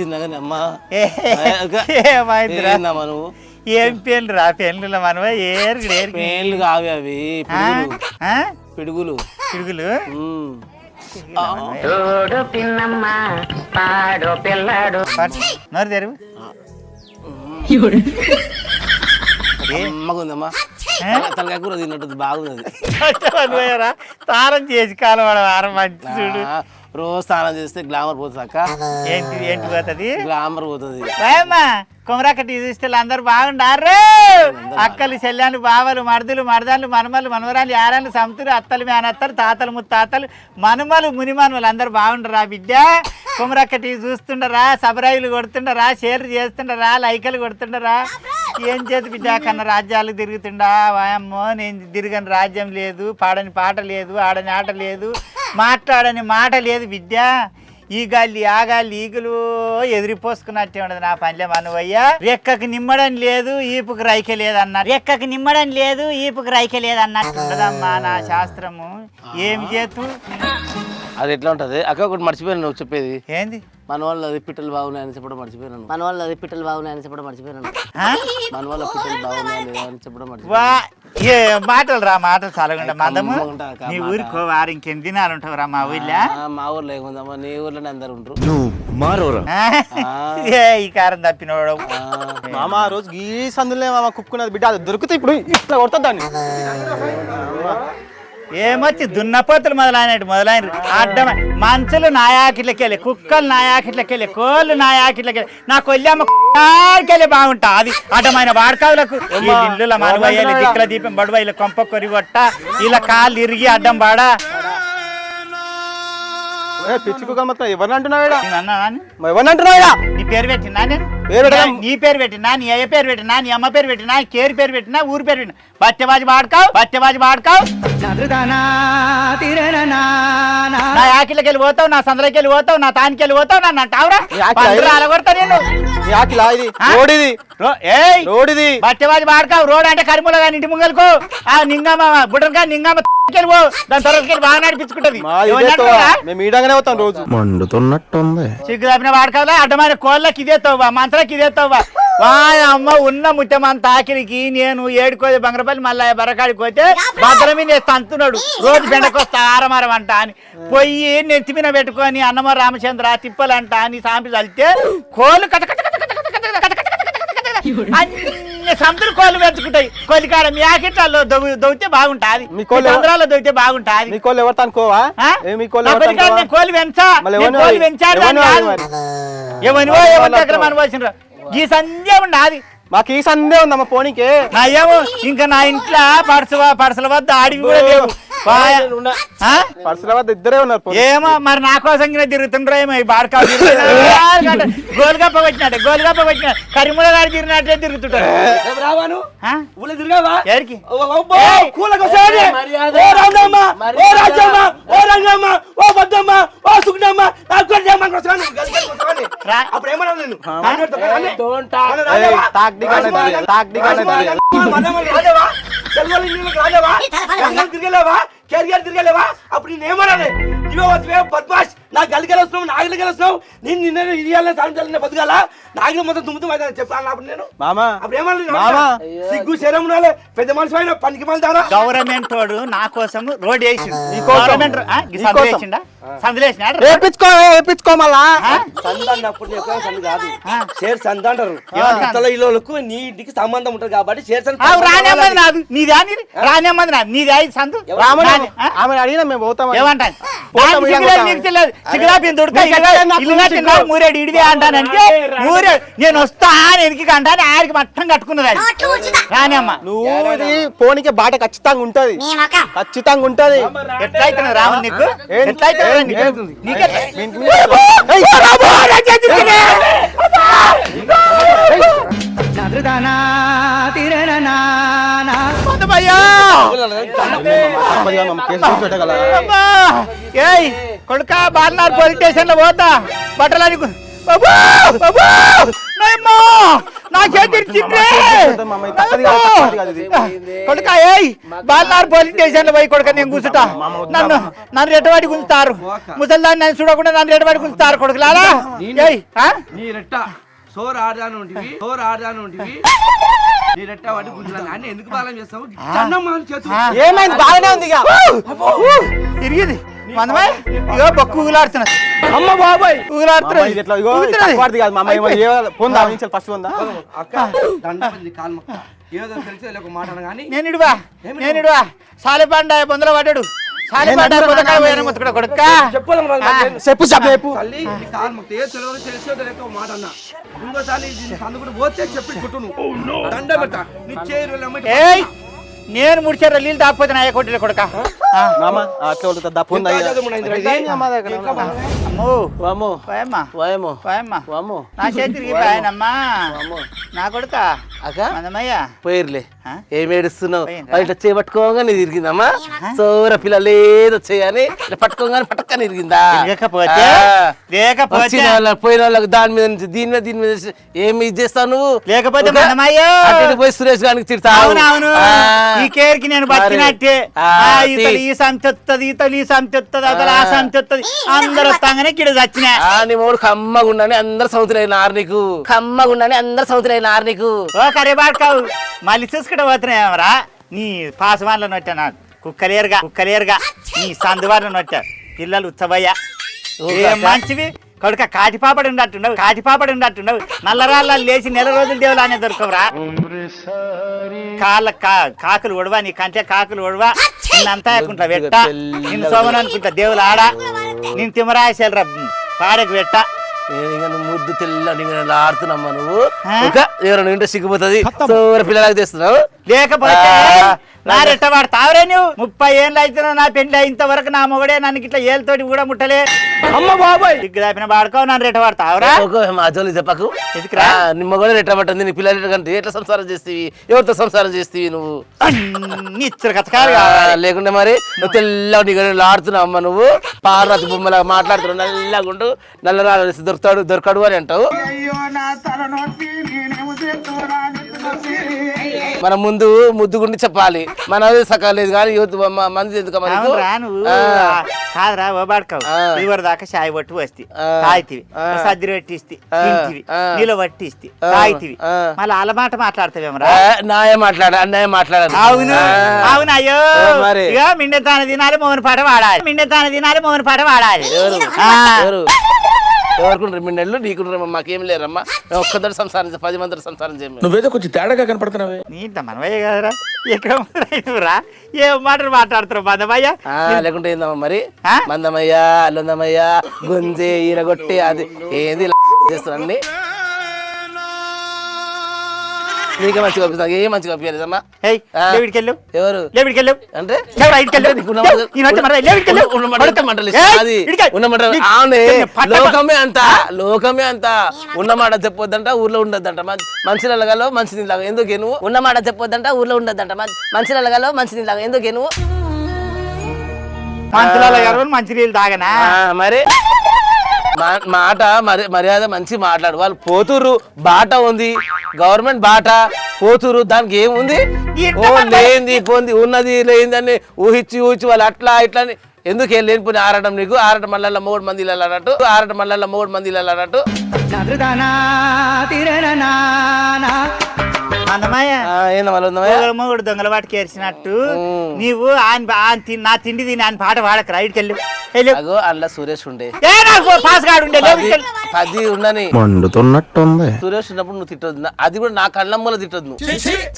చిన్నగానే అమ్మా. ఏ, ఏమైందిరా? ఏందమ్మా నువ్వు? ఏం పేర్లు రా పెళ్ళిలో మనవా ఏరు ఏరు పేర్లు కావి అవి పిడుగులు. ఆ? పిడుగులు. పిడుగులు? ఉమ్. తోడు పిన్నమ్మ పాడు పిల్లాడు. పట్టు. నోరు తెరువు. అమ్మగా ఉందమ్మా. ఏ? తలకాయ కూర తిన్నట్టు తారం చేసి కాలవాడ వారం మంచి చూడు. ఆ, రోజు స్నానం చేస్తే గ్లామర్ పోతుంది అక్క ఏంటి ఏంటి పోతుంది? గ్లామర్ పోతుంది. కుమరక్కటి చూస్తే అందరు బాగుండారు అక్కలు చెల్లెలు బావలు మరదులు మరదాలు మనమలు మనవరాలు యారాలు సంతులు అత్తలు మేనత్తలు తాతలు ముత్తాతలు మనుమలు మునిమనుమలు అందరు బాగుండరా బిడ్డ? కుమరక్కటి చూస్తుండరా సబరాయిలు కొడుతుండరా షేర్లు చేస్తుండరా లైకలు కొడుతుండరా? ఏం చేతి బిడ్డ కన్న రాజ్యాలు తిరుగుతుండా? వాయమ్మో నేను తిరగని రాజ్యం లేదు పాడని పాట లేదు ఆడని ఆట లేదు మాట్లాడని మాట లేదు బిడ్డ. ఈ గాలి ఆ గాలి ఈగులు ఎదిరిపోసుకున్నట్టే ఉండదు నా పనిలే మనవయ్యా రెక్కకి నిమ్మడం లేదు ఈపుకి రైక లేదు అన్నారు రెక్కకి నిమ్మడం లేదు ఈపుకి రైక లేదు అన్నట్టు ఉండదమ్మా నా శాస్త్రము. ఏం చేతు? అది ఎట్లా ఉంటది? అక్క ఒకటి మర్చిపోయాను నువ్వు చెప్పేది. ఏంది? మన వాళ్ళు అది పిట్టలు బాగున్నాయని చెప్పడం మర్చిపోయాను. మన వాళ్ళు అది పిట్టలు బాగున్నాయని చెప్పడం మర్చిపోయాను. ఆ? మన వాళ్ళ పిట్టలు బాగున్నాయని అని చెప్పడం మర్చిపోయాను. వా ఏ మాటలు రా మాటలు చల్లకుండా మదము నీ. ఊరికి వారు ఇంకెన్ని దినాలు ఉంటావు రా మా ఊళ్ళో ఆ, మా ఊర్లో ఏముందమ్మా నీ ఊర్లోనే అందరు ఉంటారు నువ్వు మారోరా? ఏ ఈ కారం తప్పినోడు. మామ ఆ రోజు గీ సందులే మామ కుక్కున్నది. బిడ్డ అది దొరికితే ఇప్పుడు ఇట్లా కొడతా దాన్ని. ఏమొచ్చి దున్నపోతులు మొదలైనట్టు మొదలైన అడ్డమ మంచులు నాయాకిట్లకెళ్ళి కుక్కలు నాయాకిట్లకెళ్ళి కోళ్ళు నాయాకిట్లకెళ్ళి నా కొల్లేమ్మ కెళ్ళి బాగుంటా. అది అడ్డమైన వాడకావులకు. ఈ ఇల్లుల మనవయ్యలు దిక్కుల దీపం బడువయ్యలు కొంప కొరిగొట్ట ఇలా కాళ్ళు ఇరిగి అడ్డం బాడా ఏ పిచ్చి కుక్క మాత్రం ఎవరిని అంటున్నావు ఎవరిని అంటున్నావు? నీ పేరు పెట్టినా నేను? పేరు నీ పేరు పెట్టినా నీ అయ్య పేరు పెట్టినా నీ అమ్మ పేరు పెట్టినా కేరు పేరు పెట్టినా ఊరి పేరు పెట్టినా బట్టెబాజి వాడుకావు బట్టెబాజి వాడుకావు. నా. యాకిలకి వెళ్ళి పోతావు నా సందలకి వెళ్ళి పోతావు నా తానికి వెళ్ళి పోతావు నన్ను అంటావురా? నీ పందిరా అలగొడతా నేను. ఇది? ఏయ్! వాడుకావు రోడ్ అంటే కరిమూల కానీ ఇంటి ముంగలకు. ఆ నింగమ్మ బుడ్డగా నింగమ్మ వెళ్ళి పో. దాని తర్వాత వెళ్ళి బాగా నడిపించుకుంటది. మా ఇదే తోవ. మేము ఈడంగానే పోతాం రోజు. మండుతున్నట్టుంది. సిగ్గు తప్పిన వాడుకోవాలా అడ్డమైన కోళ్ళకి ఇదే తవ్వా మంత్రకి ఇదే తవ్వా. వా అమ్మ ఉన్న ముట్టమంత ఆఖరికి నేను ఏడుకోది బంగరపల్లి మళ్ళీ బరకాడికి పోతే భద్రమి నేను తంతున్నాడు రోజు బెండకొస్తా ఆరమారం అంట అని. పొయ్యి నెత్తి మీద పెట్టుకొని అన్నమ రామచంద్ర తిప్పలంట అని సాంపి చల్లితే కోళ్ళు కట కట కట కట కట కట అన్ని సంతులు కోళ్ళు పెంచుకుంటాయి. కోలికాడ మీ ఆకిట్లో దొవితే బాగుంటాది. మీ కోళ్ళు సంద్రాల్లో దొవితే బాగుంటాది. మీ కోళ్ళు ఎవరు అనుకోవా? మీ కోళ్ళు కోళ్ళు పెంచా. కోళ్ళు పెంచాడు ఏమనివో ఏమని దగ్గర మనవలసిన ఈ సంధ్య ఉండాది. మాకు ఈ సందే ఉందమ్మ పోనీకి. నా ఏమో ఇంకా నా ఇంట్లో పడస పడసల వద్ద ఆడివి కూడా లేవు. ఇద్దరే ఏమో మరి నా కోసం తిరుగుతుండ్రో ఏమో ఈ బాడకా గోల్గప్ప పెట్టినట్టు గోల్గప్ప వచ్చిన కరిమూల గారు తిరిగినట్టే తిరుగుతుంటారు ఓ ఓ ఓ ఓ ఓ కెరియర్ తిరగలేవా? అప్పుడు నేను ఏమన్నాను నువ్వే వద్దువే బద్మాష్ నా గలికలు వస్తున్నావు నా గలికలు వస్తున్నావు నేను నిన్న ఇరియాలే సాయం చల్లని బతకాల? నాగలి మొత్తం తుమ్ముతూ అయితే చెప్పాను అప్పుడు నేను. మామా. అప్పుడు ఏమన్నా సిగ్గు శరం పెద్ద మనిషి అయిన పనికి మళ్ళీ గవర్నమెంట్ తోడు నా కోసం. రోడ్ వేసి గవర్నమెంట్ సందులేసిండా సందులేసిన రేపించుకో రేపించుకో మళ్ళా. సందన్నప్పుడు చెప్పాను సందు కాదు. షేర్ సంద అంటారు. అంతలో ఇళ్ళకు నీ ఇంటికి సంబంధం ఉంటుంది కాబట్టి షేర్ సంద రానేమ్మది నాదు నీదా నీది రానేమ్మది నాదు నీది సందు? రామని ఆమె అడిగినా మేము పోతాం ఏమంటాను తెలియదు. చికలాపి దుడక నేను వస్తా ఎనికి కంటాను ఆయనకి మట్టం కట్టుకున్నది రానమ్మ నువ్వు పోనీకి బాట ఖచ్చితంగా ఉంటది. ఖచ్చితంగా ఉంటది. ఎట్లయితే రావణ నీకు? ఎట్లయితే నీకే? ఏయ్ కొడుక బాలనార్ పోలీస్ స్టేషన్లో పోతా బట్టలని నా చేతి కొడుక ఏయ్ బాలనార్ పోలీస్ స్టేషన్లో పోయి కొడుక నేను కూర్చుంటా. నన్ను నన్ను రెట్టవాడి గుంజుతారు? ముసల్దాన్ని నన్ను చూడకుండా నన్ను రెట్టవాడి గుంజుతారు కొడుకు లాలా ఏయ్ సోర్ ఆడాను ఉంటివి సోర్ ఆడాను ఉంటివి. నీ రెట్ట వాటి ఎందుకు బాలం చేస్తావు? ఆ. ఏమైంది? బాగానే ఉంది ఇక. తిరిగింది. ఇగో బొక్కు ఊగులాడుతున్నది అమ్మ బాబాయ్! ఊగులాడుతున్నది ఇది ఎట్లా ఇగో. తక్కువది కాదు మామ ఏమో ఏ- పొందా నుంచి ఫస్ట్ పొందా అక్క దండ మంది కాలు మొక్క ఏదో తెలిసి ఒక మాట కానీ నేను ఇడువా? నేను ఇడువా? సాలిపండ బొందల పడ్డాడు. చెప్పు చెప్పు మాట అన్న. ఇంకోసారి సందు కూడా పోతే చెప్పి నువ్వు దండ పెట్ట నీ చేరు నేను ముడిచారు? నీళ్ళు తాకపోతే నా కొట్టిన కొడుక. ఆ. మామ అట్లా ఉంటుంది దా పొందా ఇక. అమ్మో నా చేతికి పోయానమ్మా. నా కొడుక. అక్క? పోయిర్లే? ఏం ఏడుస్తున్నావు? చేపట్టుకోగానే ఇరిగిందమ్మా సోర పిల్లలు ఏదో చేయని ఇట్లా పట్టుకోగానే పట్టకని ఇరిగిందా లేకపోతే పోయిన వాళ్ళకి దాని మీద నుంచి దీని మీద దీని మీద ఏమి ఇది చేస్తావు నువ్వు? లేకపోతే పోయి సురేష్ గారికి తిడతావు. ఈ కేర్కి నేను బతికినట్టే ఇతలు. ఈ సంతి వస్తుంది ఇతలు ఈ సంతి వస్తుంది అతలు ఆ. సంతి వస్తుంది అందరు వస్తాగానే కిడ చచ్చినా. ఆ నీ మూడు కమ్మగుండని అందరు సముద్రం నారు నీకు. కమ్మగుండని అందరు సముద్రం నారు నీకు. ఓ కరే బాడుకావు. మళ్ళీ చూసుకుంటే పోతున్నాయేమరా నీ పాసవాన్లో నొట్టా నాకు. కుక్కలేరుగా కుక్కలేరుగా. నీ సందువార్లు నొట్టా. పిల్లలు ఉత్సవయ్య ఏ మంచివి? కొడుక కాటిపాపడి ఉండట్టుండవు కాటిపాపడి ఉండట్టుండవు నల్లరాళ్ళ లేచి నెల రోజులు దేవులానే దొరకవురా. కాళ్ళ కా- కాకులు ఒడవా నీ కంటే కాకులు ఒడవా నిన్నంతా అనుకుంటా వెట్ట. నిన్ను సోమను అనుకుంటా దేవులు ఆడ. నేను తిమరాశలరా పాడకు వెట్ట. ఇంకా నువ్వు ముద్దు తెల్ల నేను ఆడుతున్నామ్మా నువ్వు? ఇంకా ఎవరైనా ఉంటే సిగ్గుపోతుంది సోర పిల్లలకి తెస్తున్నావు. లేకపోతే నా రెట్ట వాడతావురే నువ్వు ముప్పై ఏళ్ళు అయితున్నా నా పెళ్ళి ఇంతవరకు నా మొగడే నన్ను ఇట్లా ఏళ్ళతోటి కూడా ముట్టలే. అమ్మ బాబాయ్! దిగ్గు దాపిన వాడుకో నన్ను రెట్ట వాడతావురా ఒక మా జోలి చెప్పకు. నిమ్మ కూడా రెట్టబట్టింది నీ పిల్లలు కంటే ఎట్లా సంసారం చేస్తీవి? ఎవరితో సంసారం చేస్తీవి నువ్వు? అన్ని ఇచ్చరు కథకాలు లేకుంటే మరి నువ్వు తెల్ల నీకు ఆడుతున్నావు అమ్మ నువ్వు? పార్వతి బొమ్మలా మాట్లాడుతున్నావు నల్లగుండు నల్ల రాళ్ళు దొరుకుతాడు దొరకడు అని అంటావు? మన ముందు ముద్దుగుండి చెప్పాలి. మన సకాలేదు కానీ యూత్ మంది ఎందుకు. కాదురా ఓ బాడుకావు. ఆ. ఇదివరకు దాకా చాయ్ పట్టు వస్తే. తాగితివి. సద్ది పట్టిస్తి. తింటివి. ఆ. తాగితివి. మళ్ళీ మాట మాట్లాడతావేమరా నాయ మాట్లాడ అన్నయ్య మాట్లాడాలి అవును. అవును అయ్యో. ఇక మిండె తాను తినాలి మోహన్ పాట వాడాలి. మిండె తాను తినాలి మోహన్ పాట వాడాలి. ఎవరు ఆ. ఎవరు ఎవరుకుంటారు మీ నెలలు నీకు మాకేం లేరమ్మా. మేము ఒక్కదారి సంసారం పది మంది సంసారం చేయము నువ్వేదో కొంచెం తేడాగా కనపడుతున్నావే. నీ ఇంత మనవయ్య కదరా? ఎక్కడ రా ఏ మాటలు మాట్లాడుతున్నావు మదమయ్య? లేకుంటే ఏందమ్మా మరి? మందమయ్యా అల్లుందమయ్యా గుంజే ఈరగొట్టి అది ఏది ఇలా చేస్తున్నా అన్ని? నీకే మంచిగా పంపిస్తాను ఏ మంచిగా ఏయ్ ఎవరు? అంటే. ఉన్న మాట. మంటలు అది. ఉన్న మాట లోకమే అంత లోకమే అంత. ఉన్న మాట చెప్పొద్దంట ఊర్లో ఉండొద్దంట. మంచి నెలగాలో మంచి నీళ్ళగా ఎందుకే నువ్వు? ఉన్న మాట చెప్పొద్దంట ఊర్లో ఉండొద్దంట. మంచి నెలగాలో మంచి నీళ్ళగా ఎందుకే నువ్వు? మంచులలో గర్వం మంచి నీళ్ళు తాగనా? మరి? మాట మరి మర్యాద మంచి మాట్లాడు. వాళ్ళు పోతుర్రు బాట ఉంది. గవర్నమెంట్ బాట పోతురు దానికి ఏముంది? ఓ లేనిది పొంది ఉన్నది లేనిదని ఊహించి ఊహించి వాళ్ళు అట్లా ఇట్లా అని ఎందుకు ఏం లేనిపోయి ఆడటం నీకు ఆడటం మళ్ళా మూడు మంది ఇళ్ళు అన్నట్టు. ఆడటం మళ్ళా మూడు మంది ఇళ్ళు అన్నట్టు? మొగుడు దొంగల వాటికి ఏర్చినట్టు ఉమ్. నీవు ఆయన నా తిండి తిని ఆయన పాట పాడక రైట్కి వెళ్ళు. వెళ్ళు. అగో అందులో సురేష్ ఉండే. పాస్ ఉండే ఇటుకెళ్ళు. పది ఉండని మండుతున్నట్టుంది. సురేష్ ఉన్నప్పుడు నువ్వు తిట్టొద్దు నా- అది కూడా నా కళ్ళమ్మలో తిట్టొద్దు నువ్వు.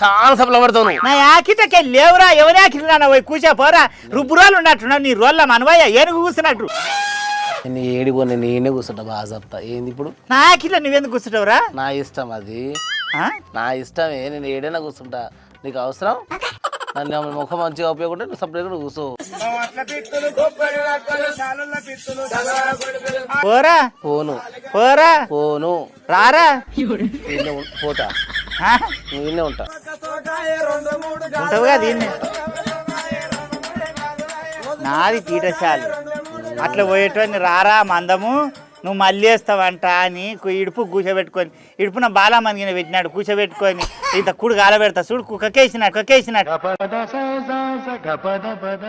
చాలా సఫలం పడతావు నా యాకిటకే లేవురా ఎవరి యాకిట పోయి కూర్చో పోరా. రుబ్బురాలు ఉన్నట్టున్నావు నీ రోల్ల మనవయ్య ఏనుగు కూర్చున్నట్టు. నేను ఏడిపో నేను నేనే కూర్చుంటా బాగా చెప్తా. ఏంది ఇప్పుడు? నా యాకిట నువ్వెందుకు కూర్చుంటావురా? నా ఇష్టం అది. ఆ? నా ఇష్టమే నేను ఏడైనా కూర్చుంటా. నీకు అవసరం? నన్ను ఏమైనా ముఖం మంచిగా ఉపయోగపడే నువ్వు సపరేట్గా కూర్చో. పోరా? పోను. పోరా? పోను. రారా? ఉం- పోతా. ఆ? నువ్వు ఇన్నే ఉంటా. ఉంటావుగా దీన్ని. నాది తీటశాలు అట్లా పోయేటోని రారా మందము నువ్వు మళ్ళీ వేస్తావంట అని ఇడుపు కూర్చోబెట్టుకొని ఇడుపున బాలమనిగిన పెట్టినాడు కూర్చోబెట్టుకొని ఇంత కుడు గాలబెడతా చూడు కుక్కకేసినాడు కుక్కేసినాడు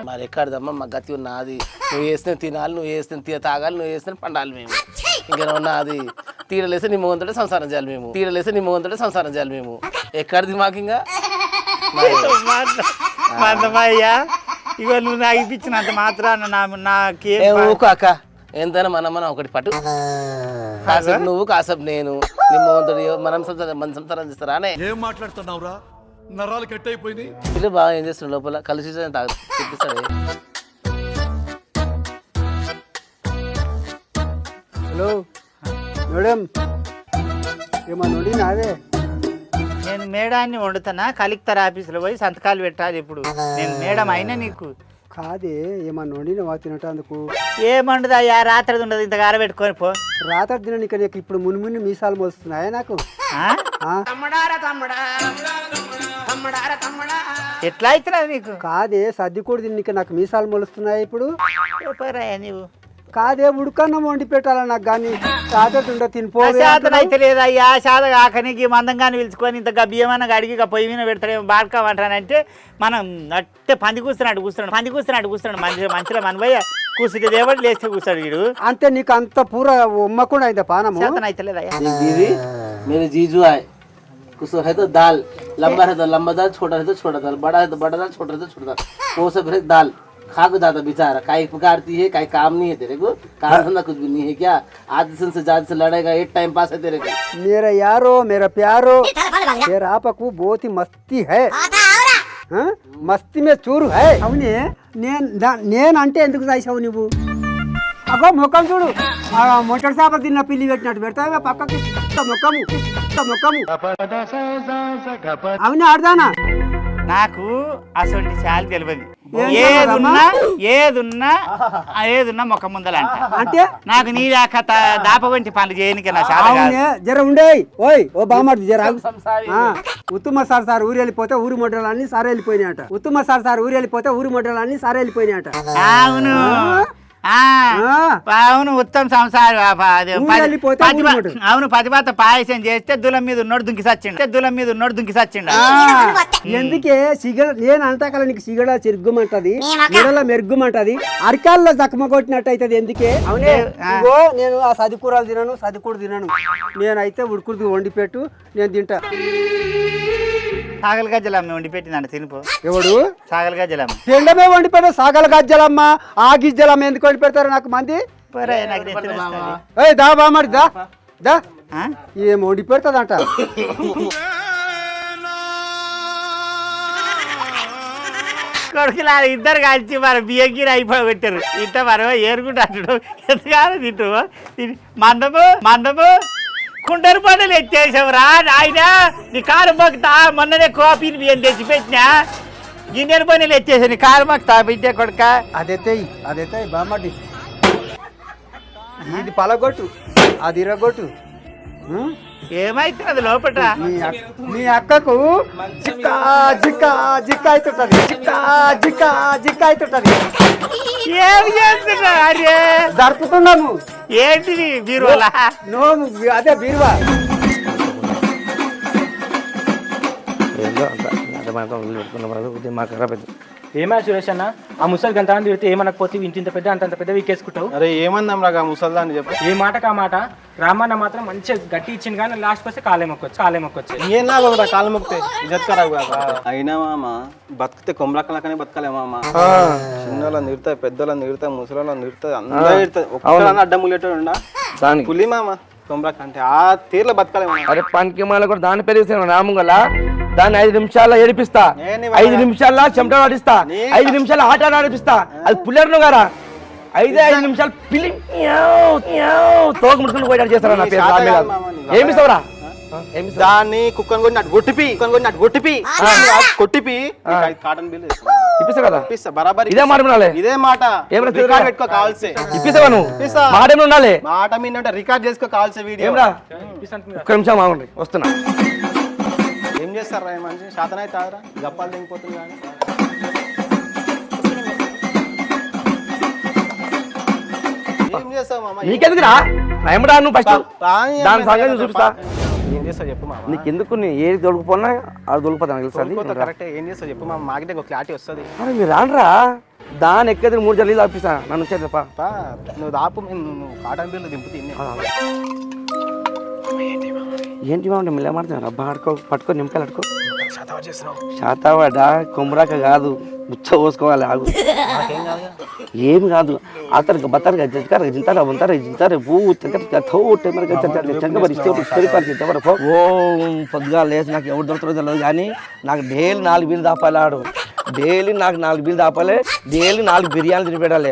మరి ఎక్కడదమ్మా మా గతి ఉన్నది. నువ్వు వేస్తే తినాలి నువ్వు వేస్తే తీ తాగాలి నువ్వు వేస్తే పండాలి మేము. ఇంకా ఉన్నది? తీడలేస్తే నీ మొగంతోటే సంసారం చేయాలి మేము. తీడలేస్తే నీ మొగంతోటే సంసారం చేయాలి మేము. ఎక్కడిది మాకు ఇంకా మందమయ్యా. ఇగో నువ్వు నాకు ఇప్పించినంత మాత్రాన నా నాకేం ఏ బా- ఊకు అక్క. ఎంతైనా మనం మనం ఒకటి పట్టు. కాసేపు నువ్వు కాసేపు నేను. నీ మనం సంసారం మన సంసారం చేస్తారా అనే. ఏం మాట్లాడుతున్నావురా? నరాలు కట్ అయిపోయింది వీళ్ళు బాగా ఏం చేస్తున్నాడు లోపల? కలిసి తాగు. చూపిస్తాడు హలో. మేడం ఏమన్నా నుండి నాదే నేను మేడాన్ని వండుతానా? కలెక్టర్ ఆఫీసులో పోయి సంతకాలు పెట్టాలి ఇప్పుడు. నేను మేడం అయినా నీకు. కాదే ఏమన్నా వండినవా తినటానికి ఏమండదయ్యా రాత్రి ఉండదు ఇంత గార పెట్టుకొని పో. రాత్రి దిన నీకు నీకు ఇప్పుడు ముని ముని మీసాలు మోస్తున్నాయా నాకు? ఆ? ఆ? ఎట్లా అవుతున్నది నీకు? కాదే సర్ది కూడా తిని నాకు మీసాలు మొలుస్తున్నాయి ఇప్పుడు? నీవు? కాదే ఉడుకన్నం వండి పెట్టాలా నాకు కానీ రాత్రి ఉండ తినిపోవే శాతం అయితే లేదయ్యా శాత కాకనికి మందంగాని పిలుచుకొని ఇంత బియ్యమన్న అడిగి ఇక పొయ్యి మీద పెడతాడేమో బాడుకోమంటానంటే మనం అట్టే పంది కూస్తున్నాడు కూస్తున్నాడు పంది కూస్తున్నాడు కూస్తున్నాడు మంచి మంచిలో మన పోయి కూర్చుంటే దేవుడు లేస్తే కూర్చాడు వీడు అంతే నీకు అంత పూర ఉమ్మకుండా అయిందా పానము శాతం అయితే లేదయ్యా दीदी मेरे जीजू आए कुछ है तो दाल लंबा है तो लंबा दाल छोटा है तो छोटा दाल बड़ा है तो बड़ा दाल छोटा है तो छोटा दाल वो सब है दाल खाको दादा बेचारा का पुकारती है काई काम नहीं है तेरे को। काम हाँ। धंधा कुछ भी नहीं है क्या? आज से जाद से लड़ेगा एक टाइम पास है तेरे को। मेरा यारो मेरा प्यारो तेरा आप को बहुत ही मस्ती है। हाँ? मस्ती में चूर है। अवनी నేను అంటే ఎందుకు చేసావు నువ్వు అబ్బా ముఖం చూడు. మోటార్ సాప తిన్న పిల్లి పెట్టినట్టు పెడతావు? పక్కకి ముఖము ముఖము. అవునా ఆడదానా? నాకు అసలు చాలా తెలియదు ఏదున్నా ఏదున్నా ఏదున్నా మొక్క ముందలంట అంటే. నాకు నీ త- దాప వంటి పనులు చేయనికి నా చాలా జర ఉండే ఓయ్ ఓ బామ్మడి జర ఉత్తమ సార్ సార్ ఊరు వెళ్ళిపోతే ఊరు మొడ్డలన్నీ సార్ వెళ్ళిపోయినాయట. ఉత్తమ సార్ సార్ ఊరు వెళ్ళిపోతే ఊరు మొడ్డలన్నీ సార్ వెళ్ళిపోయినాయట. అవును. అవును ఉత్తమ సంసారం. అవును పది బాత పాయసం చేస్తే దులం మీద ఉన్నోడు దుంకి సచ్చిండు దులం మీద ఉన్నోడు దుంకి సచ్చిండు ఎందుకే? సిగడ నేను అంటాకల నీకు సిగడ చిరుగుమంటది మెడల మెరుగుమంటది. అరికాల్లో జఖమ కొట్టినట్టు అవుతుంది ఎందుకే? అవునే ఇగో నేను ఆ సదికూరలు తినను సదికూడు తినను. నేనైతే ఉడుకుడు వండి పెట్టు నేను తింటా. సాగల గజ్జలమ్మ వండి పెట్టిందంట తినిపో. ఎవడు? సాగల గజ్జలమ్మ. తిండమే వండి పెట్ట సాగల గజ్జలమ్మ ఆ గిజ్జలమ్మ ఎందుకు వండి పెడతారు నాకు మంది? దా బామ్మడి దా దా. ఆ? ఏం వండి పెడతాదంట? కొడుకులా ఇద్దరు కలిసి మరి బియ్యంకి అయిపోయి పెట్టారు ఇంత మరి ఏరుకుంటాడు ఎంతకాలం తింటూ మందము మందము. కుండరు పండులు ఎత్తేసావురా ఆయన నీ కారు తా మొన్ననే కాపీని బియ్యం తెచ్చి పెట్టినా. గిన్నెరు పనులు ఎత్తేసా నీ కారు మొక్కుతా బిడ్డ కొడుక. అదైతే అదైతే బామ్మటి ఇది పలగొట్టు అది ఇరగొట్టు. ఏమైతున్నది లోపల మీ అక్- మీ అక్కకు జిక్కా జిక్కా జిక్కా అవుతుంటది. జిక్కా జిక్కా జిక్కా అవుతుంటది. ఏమి చేస్తున్నా అరే? జరుపుతున్నాము. ఏంటిది బీరువాలా? నోము అదే బీరువా. ఏందో అంత మనకు పెట్టుకున్న మాకు ఖరాబ్ అవుతుంది ఏమైనా సురేష్ అన్న ఆ ముసలి గంట అని తిడితే ఏమనకపోతే ఇంత ఇంత పెద్ద అంత అంత పెద్ద వీకేసుకుంటావు? అరే ఏమందాం రా ముసల్దాన్ని చెప్పు. ఏ మాటకు ఆ మాట? రామన్న మాత్రం మంచిగా గట్టి ఇచ్చింది కానీ లాస్ట్ వస్తే కాలే మొక్కొచ్చు కాలే మొక్కొచ్చు. ఏం లాభం రా కాలు ఖరాబ్ కాదు? అయినా మామ బతికితే కొమ్మలక్కలకనే బతకాలే మామ. చిన్నోళ్ళని నిరుతాయి పెద్దోళ్ళని నిరుతాయి ముసలోళ్ళని నిరుతాయి అందరూ నిరుతాయి ఒక్కడన్నా అడ్డం ములేటోడు ఉండా? దానికి. పులి మామ కొమ్మలక్క అంటే ఆ తీర్లో బతకాలే మామ. అరే పనికి మాల కూడా దాన్ని పెరిగిస్తాను నామంగల దాన్ని ఐదు నిమిషాల్లో ఏడిపిస్తా. ఐదు నిమిషాల్లో చెమట ఆడిస్తా ఐదు నిమిషాలు ఆట ఆడిపిస్తా అది పుల్లెరును గారా? ఐదే ఐదు నిమిషాలు పిలి తోక ముట్టుకుని పోయాడు చేస్తారా నా పేరు? ఏమిస్తావు దాన్ని కుక్కను కొట్టి అటు కొట్టిపి కుక్కను కొట్టి అటు కొట్టిపి. కొట్టిపి. కాటన్ ఇస్తా. ఇప్పిస్తా కదా? ఇప్పిస్తా బరాబర్ ఇదే మాట వినాలి ఇదే మాట. ఏం రా రికార్డ్ పెట్టుకో కావాల్సే. ఇప్పిస్తావా నువ్వు? ఇప్పిస్తా. మాట ఉండాలి? మాట మీద రికార్డ్ చేసుకో కావాల్సే వీడియో. ఏమ్రా ఒక్క నిమిషం వస్తున్నా. ఏం చేస్తారా ఈ మనిషి? శాతనైతే తాగరా? గప్పాలు దిగిపోతుంది కానీ. ఏం చేస్తావు మామ? నీకెందుకురా? ఏమడా నువ్వు ఫస్ట్ పా, దాని సంగతి చూపిస్తా ఏం చేస్తావు చెప్పు మామ. నీకు ఎందుకు నీ ఏది దొరికిపోయినా అది దొరికిపోతా నాకు తెలుస్తుంది కోరుకోతా కరెక్ట్. ఏం చేస్తావు చెప్పు మామ. ఒక క్లారిటీ వస్తుంది. అరే మీరు రానరా? దాని ఎక్కది మూడు జల్లీలు ఆపిస్తా. నన్ను వచ్చేది తప్ప పా. నువ్వు దాపు నువ్వు కాటన్ బిల్లు ఏంటి బాగుంటే మిల్ల మాడుతున్నారు అబ్బా ఆడుకో పట్టుకో నింపాలి అడుకో. శాతావాడా కొమ్మరాక కాదు. ముచ్చ పోసుకోవాలి ఆగు. ఏమి కాదు. అతనికి బతరగా జంటారు జింతారు వంతారు జింతారు పువ్వు ఓ పొద్దుగా లేచి నాకు ఎవరు దొరుకుతుందో తెలియదు కానీ నాకు డైలీ నాలుగు బిల్లు దాపాలాడు డైలీ నాకు నాలుగు బిల్లు దాపాలి డైలీ నాలుగు బిర్యానీలు తినిపెట్టాలి.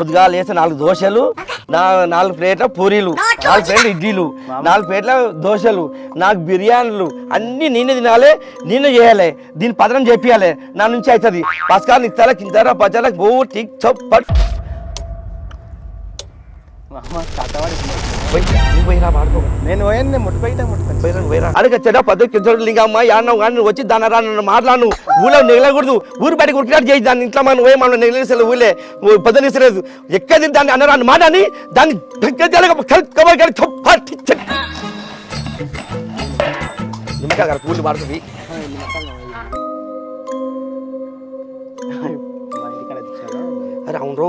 పొద్దుగా లేచి నాలుగు దోశలు నాలుగు ప్లేట్ల పూరీలు నాలుగు ప్లేట్ల ఇడ్లీలు నాలుగు ప్లేట్ల దోశలు నాకు బిర్యానీలు అన్నీ నేనే తినాలి నేనే చేయాలి. దీని పదనం చేపియాలి. నా నుంచి అవుతుంది పసకాలు ఇస్తారా కింటారా పచ్చారా బో టిక్ చప్ నువ్వు పోయిరా నేను పోయాను నేను పోయిరా పోయిరా పద్ధతి కించోడు లింగమ్మ కానీ వచ్చి దాని రా నన్ను మాట్లాడు. ఊళ్ళో నెగలకూడదు. ఊరు బయటకు ఉరికినట్టు చేయి దాన్ని ఇంట్లో మనం పోయి మనం నెగలేసలేదు ఊళ్ళే. పద్ధతి ఇస్తలేదు ఎక్కది దాన్ని అన్న రాని మాట అని దాన్ని నిమ్మకాయ గారు పూలు తెచ్చాను అరే అవును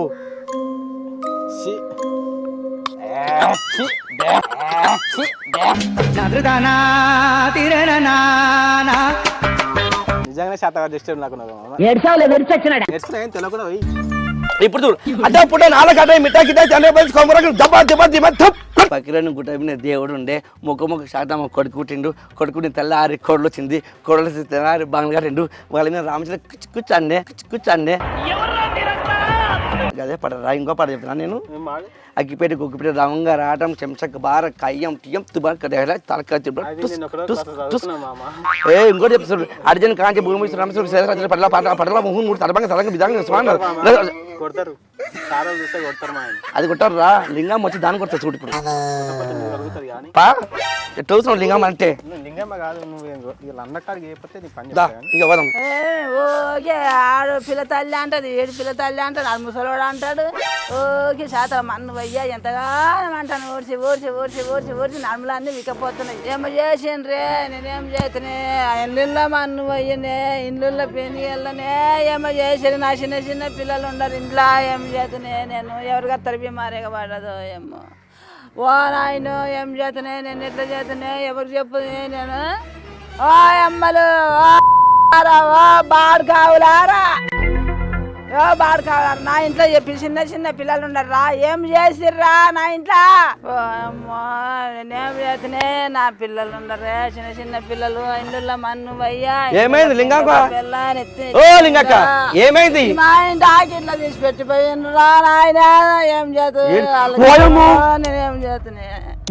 నిజంగానే చేస్తాడు నాకు తెలియకుండా ఇప్పుడు చూడు అడ్డా పుట్ట నాలుగు అడ్డ మిఠా గిట్టా చంద్రబాబు కొమ్మరకు దబ్బా దిబ్బా దిబ్బా థప్ పకిరని గుట్ట మీద దేవుడు ఉండే ముఖ ముఖ శాతం కొడుకు పుట్టిండు కొడుకుని తెల్లారి కోడలు వచ్చింది కోడలు తెల్లారి బంగారు రెండు వాళ్ళ మీద రామచంద్ర కుచ్చు కూర్చోండి కూర్చోండి అదే పడరా ఇంకో పడ చెప్తున్నా నేను. అగ్గిపేట గుగ్గిపేట రవంగా రావటం చెంచక బార కయ్యం టియం తుబా కదేలా తలక ఏ ఇంకోటి చెప్తాడు అర్జున్ కాంచి భూమి రామేశ్వర పడల పడల పడల ముహు మూడు తలబంగా తలంగా విధంగా కొడతారు. సారా చూస్తే కొడతారు మా ఆయన. అది కొట్టారు రా. లింగం వచ్చి దాన్ని కొడతా చూడు ఇప్పుడు. కానీ. పా. ఎట్టు లింగం అంటే? నువ్వు లింగమ్మ కాదు నువ్వు ఏం- వీళ్ళ అన్నకాడికి చెప్పితే నీ పని దా చేస్తా కానీ. ఇక వదం ఓకే ఆడు పిల్ల తల్లి అంటది ఏడు పిల్ల తల్లి అంటాడు ఆడు ముసలోడు అంటాడు. ఓకే శాత మన్ను వయ్యా ఎంతగానో అంటాను ఓడిచి ఓడిచి ఓడిచి ఓడిచి ఓడిచి నడుములన్నీ విక్కపోతున్నాయి. ఏమో చేసిండ్రే? నేనేం చేతనే? ఇల్లుల్లో మన్ను వయ్యనే ఇల్లుల్లో పెని వెళ్ళనే ఏమో చేసి నా చిన్న చిన్న పిల్లలు ఉండరు ఇంట్లో ఏం చేతనే నేను? ఎవరికి అత్తరు బీమారేగా పడదు ఏమో? ఓ నాయన ఏం చేతనే నేను? ఎట్లా చేతనే? ఎవరు చెప్పు నేను? ఓ అమ్మలు ఓ బాడు కావులారా ఓ బాడు కావులారా నా ఇంట్లో చెప్పి చిన్న చిన్న పిల్లలు ఉండరు. రా ఏం చేసిర్రా నా ఇంట్లో? నేనేం చేతనే నా పిల్లలు ఉండరే చిన్న చిన్న పిల్లలు ఇంట్లో మన్ను వయ్యా ఏమైంది లింగక్క? ఓ ఏమైంది? మా ఇంటి ఆకిట్లో తీసి పెట్టి పోయినరా నాయన ఏం చేతు? ఏం? నేనేం చేతనే?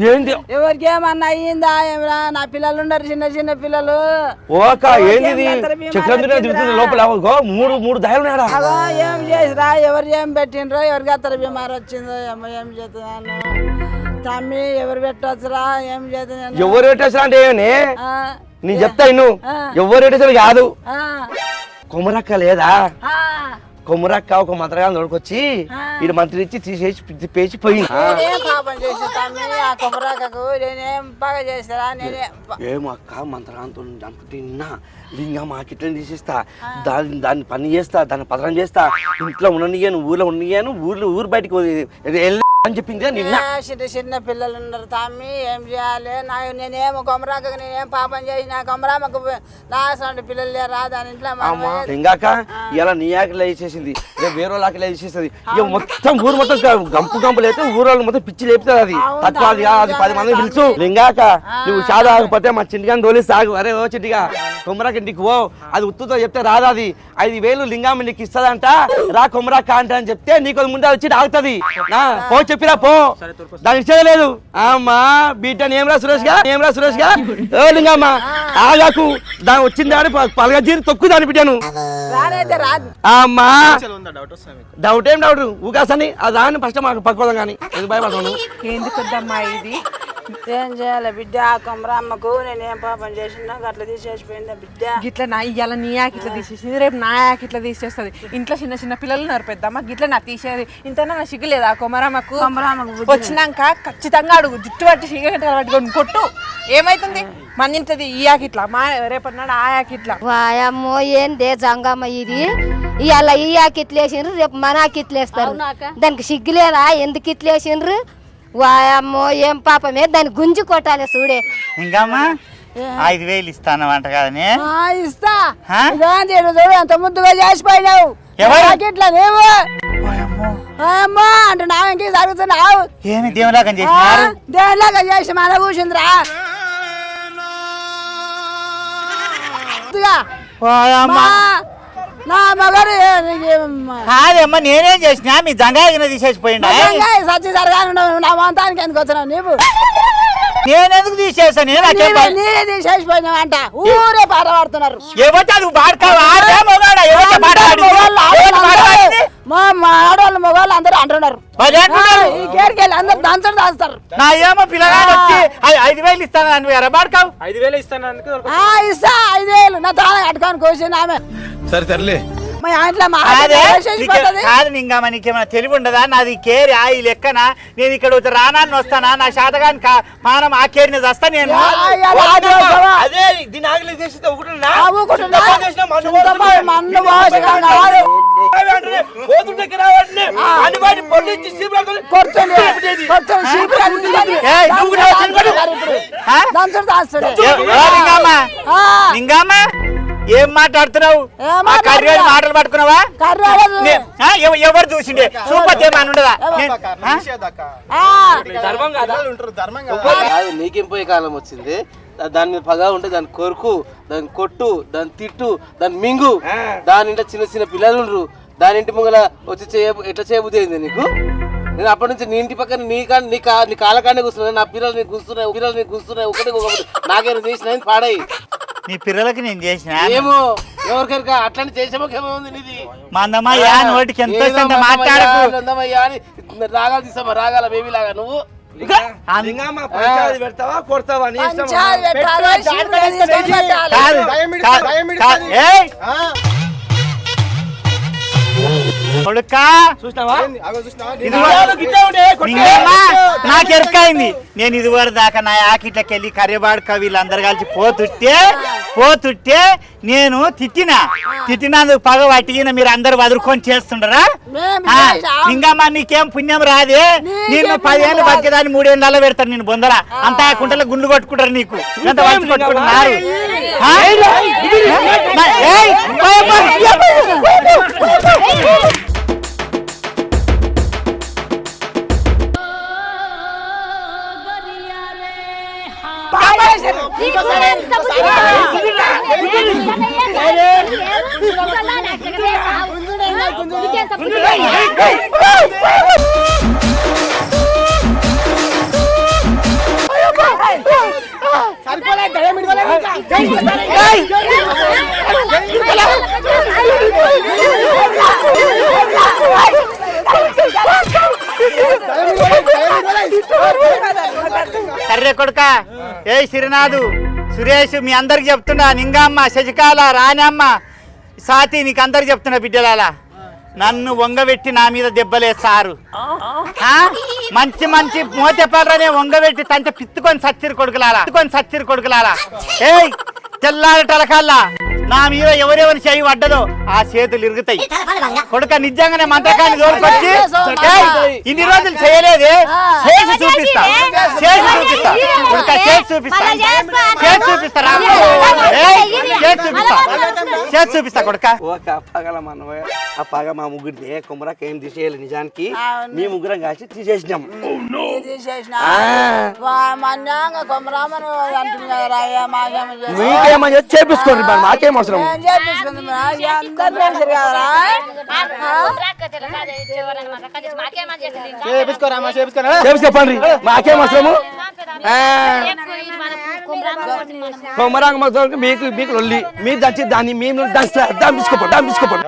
ఏంది? ఎవరికి ఏమన్నా అయ్యిందా? ఏమరా? నా పిల్లలు ఉండరు చిన్న చిన్న పిల్లలు. ఓక ఏంది? చక్రం లోపల మూడు మూడు దయాలు ఏం చేసిరా? ఎవరు ఏం పెట్టిండ్రో? ఎవరికి అత్తర బీమారు వచ్చిందో? ఏమో ఏం చేస్తున్నాను తమ్మి ఎవరు పెట్టవచ్చురా ఏం చేస్తున్నాను ఎవరు పెట్టేసా అంటే ఏమని? నేను చెప్తా ఇన్ను. ఎవరు పెట్టేసారు కాదు. కొమరక్క లేదా? ఆ. కొమరక్క ఒక మంత్రగాలను తోడుకొచ్చి ఈడు మంత్రి ఇచ్చి తీసేసి పేచి పోయింది ఏమో అక్క మంత్రగాంతో అనుకుంటే నిన్న లింగం ఆ కిట్లని తీసేస్తా దాన్ని దాన్ని పని చేస్తా దాన్ని పదరం చేస్తా ఇంట్లో ఉండనియాను ఊర్లో ఉండనియాను ఊర్లో ఊరు బయటకు వెళ్ళి అని చెప్పింది నిన్న. చిన్న చిన్న పిల్లలు ఉన్నారు తమ్మి ఏం చేయాలి? నా నేనేం కొమరాకకు నేనేం పాపం కొమరామకు నా అసలు పిల్లలు లేరా? దాని ఇంట్లో లింగాక ఇలా నీ ఆకలి వేసేసింది. రేపు వేరే వాళ్ళ ఆకలి వేసేస్తుంది ఇక మొత్తం ఊరు మొత్తం గంపు గంపు లేతే ఊరు వాళ్ళు మొత్తం పిచ్చి లేపుతుంది అది. తక్కువ అది అది పది మంది పిలుచు. లింగాక నువ్వు చాలా ఆగకపోతే మా చింటిగాని తోలి సాగు అరే ఓ చిట్టిగా కొమ్మరాక ఇంటికి ఓ అది ఉత్తుతో చెప్తే రాదు అది. ఐదు వేలు లింగామ్మ నీకు ఇస్తుందంట. రా కొమ్మరాక అంట అని చెప్తే నీకు ముందే వచ్చి ఆగుతుంది పో చెప్పిరా పో. దానికి ఇచ్చేయలేదు అమ్మా బీటని ఏం రా సురేష్గా ఏం రా సురేష్గా ఓ లింగమ్మ ఆగాకు. దాని వచ్చింది అని పలగా జీరి తొక్కు దాని రాదు అమ్మా. డౌట్ వస్తా మీకు? డౌట్ ఏం డౌట్ ఊకాసని ఆ దాన్ని ఫస్ట్ మాకు పక్కోదాం కానీ. ఎందుకు భయపడతాను ఎందుకొద్దమ్మా ఇది? ఏం చేయాలి బిడ్డ? కొమరమ్మకు నేను ఏం పాపం చేసినా అట్లా తీసేసిపోయిందా బిడ్డ? గిట్ల నా ఇవాళ నీ యాక్ ఇట్లా తీసేసింది రేపు నా యాక్ ఇట్లా తీసేస్తుంది. ఇంట్లో చిన్న చిన్న పిల్లలు ఉన్నారు పెద్దమ్మ గిట్ల నా తీసేది. ఇంతనా నా సిగ్గులేదా కొమరమ్మకు కొమరమ్మకు బుద్ధి వచ్చినాక ఖచ్చితంగా అడుగు జుట్టు పట్టి సిగరెట్ పట్టుకొని కొట్టు. ఏమైతుంది? మందింటది ఈ యాక్ ఇట్లా మా రేపటి నాడు ఆ యాక్ ఇట్లా. వాయమ్మో ఏందే జంగమ్మ ఇది? ఇవాళ ఈ ఆకిట్లేసిండ్రు రేపు మన ఆకిట్లేస్తారు దానికి సిగ్గులేదా ఎందుకు ఇట్లేసిండ్రు? వాయమ్మో ఏం పాపమే దాన్ని గుంజి కొట్టాలి చూడే. ఇంకమ్మా ఐదు వేలు ఇస్తాను అంట కదనే. ఇస్తా. చూడు ముద్దుగా చేసిపోయినావు? ఇట్లా అమ్మా అంటే జరుగుతున్నావు ఏమి దేవులాగం చేసినారు? దేనిలాగా చేసి మన కూర్చుందిరా. నా మగడు కాదమ్మా నేనేం చేసినా మీ జంగాగిన తీసేసిపోయిండా సచ్చి నా మొంతానికి ఎందుకు వచ్చినావు నీవు? నేనెందుకు తీసేసాను తీసేసిపోయినావు అంట. ఊరే పాట పాడుతున్నారు. అది? మా ఆడవాళ్ళు మగవాళ్ళు అందరూ అంటున్నారు. వాళ్ళు అంటున్నారు? ఆ, ఈ గేడికి వెళ్ళి అందరు దంచడం దాస్తారు. నా ఏమో పిల్లగాడు వచ్చి ఐ- ఐదు వేలు ఇస్తాను అని ఎరబాడకావు ఐదు వేలు ఇస్తాను ఆ, ఇస్తా ఐదు వేలు. నా తాళం కట్టుకొని కూర్చుని ఆమె. సరే తరలే మా ఇంట్లో మా కాదే నీకే- నింగమ్మ నీకేమైనా తెలివి ఉండదా? నాది కేరి ఆ ఈ లెక్కన? నేను ఇక్కడ వచ్చి రానాన్ని వస్తానా? నా శాతగాని కా- పానం ఆ కేరిని వస్తా నేను? ఆ, ఇవాళ ఆదివాసమా? అదే దీని చేసి ఆ, ఊరుకుంటున్నా? చింతపండు మన్ను కాదు. కొడుతుంది కొడుతుంది చీపురు. ఏయ్, నువ్వు కూడా. ఏ- నింగమ్మ ఆ, నింగమ్మ ఏం మాట్లాడుతున్నావు? ఆ? కర్రీ మాటలు పట్టుకున్నావా? ఎవరు చూసిండే? సూపర్ ఏమని ఉండదా? నీకేం పోయే కాలం వచ్చింది? దాని మీద పగా ఉంటే దాన్ని కొరుకు దాన్ని కొట్టు దాన్ని తిట్టు దాన్ని మింగు. దాని ఇంట్లో చిన్న చిన్న పిల్లలు ఉండరు. దాని ఇంటి ముంగల వచ్చి చేయ ఎట్లా చేయబుద్ధి అయింది నీకు? నేను అప్పటి నుంచి నీ ఇంటి పక్కన నీ కా నీ కా నీ కాలకానే కూర్చున్నాయి నా పిల్లలు నీకు కూర్చున్నాయి పిల్లలు నీకు కూర్చున్నాయి ఒకటి ఒకటి. నాకేమైనా చేసిన పాడాయి నీ పిల్లలకి నేను చేసిన? ఏమో ఎవరికైనా అట్లాంటి చేసామో ఉంది నీది? మా అందమ్మ యా నోటికి ఎంత మాట్లాడకు. నందమయ్యా అని రాగాలు తీసామా రాగాల బేబీ లాగా నువ్వు లింగమ్మ పంచాయతీ పెడతావా కొడతావా నీ ఇష్టం. కాదు, నాకు ఎరకైంది నేను ఇది వరకు దాకా నా ఆకిట్లకి వెళ్ళి కర్యబాడు కవిలు అందరు కలిసి పోతుంటే పోతుంటే నేను తిట్టినా తిట్టినందుకు పగ పట్టిన మీరు అందరు వదులుకొని చేస్తుండరా మేము ఆ, చేసాం. ఇంకమ్మా నీకేం పుణ్యం రాదే నేను పదిహేను బతికేదాన్ని మూడేళ్ళలో పెడతాను నేను బొందల అంతా కుంటలో గుండు కొట్టుకుంటారు నీకు ఎంత కొట్టుకుంటున్నారు ఆ? మా- ఏయ్, పోయ్, కొడుక ఏ సిరినాథు? సురేష్ మీ అందరికి చెప్తున్నా నింగమ్మ శశికాల రాణమ్మ సాతి నీకు అందరికి చెప్తున్నా బిడ్డలాల నన్ను వంగబెట్టి నా మీద దెబ్బలేస్తారు ఆ? మంచి మంచి మోతెపడరనే వంగబెట్టి తంత పిత్తుకొని సచ్చిరు కొడుకులాలా పిత్తుకొని సచ్చిరు కొడుకులాలా ఏయ్ తెల్లారి టలకాల్లా నా మీద ఎవరెవరి చేయి పడ్డదో ఆ చేతులు ఇరుగుతాయి. కొడుక నిజంగానే మంత్రకాన్ని ఏయ్, ఇన్ని రోజులు చేయలేదే చేసి చూపిస్తా. చేసి చూపిస్తా. కొడుక చేసి చూపిస్తా. చేసి చూపిస్తా రా. ఏయ్, చేసి చూపిస్తా. చేసి చూపిస్తా కొడుక. ఓకే ఆ పగల మనమే ఆ పగ మా ముగ్గురిని కుమరాకి ఏం తీసేయాలి నిజానికి? మీ ముగ్గురం కలిసి తీసేసినాం. మీకేమని చేపించుకోండి మరి మాకేం అవసరం? ఏం చేపించుకోరామా చేపించుకోరా చేపించుకోపండి. మాకేం అవసరము? కొమరాంగ మొత్తం మీకు మీకు లొల్లి. మీరు దంచి దాన్ని మేము దంచుతా దంపించుకోపండి దంపించుకోపండి